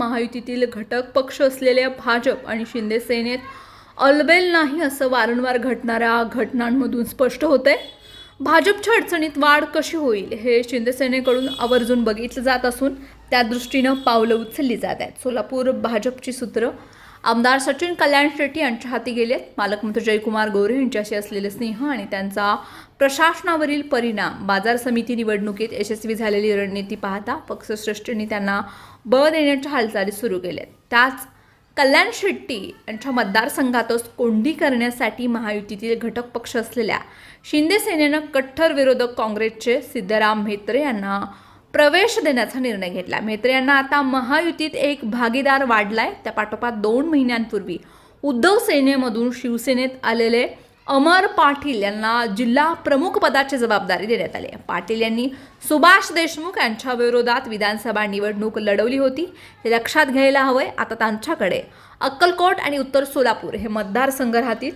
महायुतीतील घटक पक्ष असलेल्या भाजप आणि शिंदे सेनेत अलबेल नाही असं वारंवार घटणाऱ्या घटनांमधून स्पष्ट होतंय. भाजपच्या अडचणीत वाढ कशी होईल हे शिंदेसेनेकडून आवर्जून बघितलं जात असून त्या दृष्टीनं पावलं उचलली जात आहेत. सोलापूर भाजपची सूत्र आमदार सचिन कल्याण शेट्टी यांच्या हाती गेलेत. पालकमंत्री जयकुमार गोरे यांच्याशी असलेले स्नेह आणि त्यांचा प्रशासनावरील परिणाम. बाजार समिती निवडणुकीत यशस्वी झालेली रणनीती पाहता पक्षश्रेष्ठींनी त्यांना बळ देण्याच्या हालचाली सुरू केल्यात. त्याच कल्याण शेट्टी यांच्या मतदारसंघातच कोंडी करण्यासाठी महायुतीतील घटक पक्ष असलेल्या शिंदे सेनेनं कट्टर विरोधक काँग्रेसचे सिद्धराम म्हेत्रे यांना प्रवेश देण्याचा निर्णय घेतला. म्हेत्रे यांना आता महायुतीत एक भागीदार वाढलाय. त्या पाठोपाठ दोन महिन्यांपूर्वी उद्धव सेनेमधून शिवसेनेत आलेले अमर पाटील यांना जिल्हा प्रमुख पदाची जबाबदारी देण्यात आली पाटील यांनी सुभाष देशमुख यांच्या विरोधात विधानसभा निवडणूक लढवली होती. हे लक्षात घ्यायला हवंय. आता त्यांच्याकडे अक्कलकोट आणि उत्तर सोलापूर हे मतदारसंघ राहतील.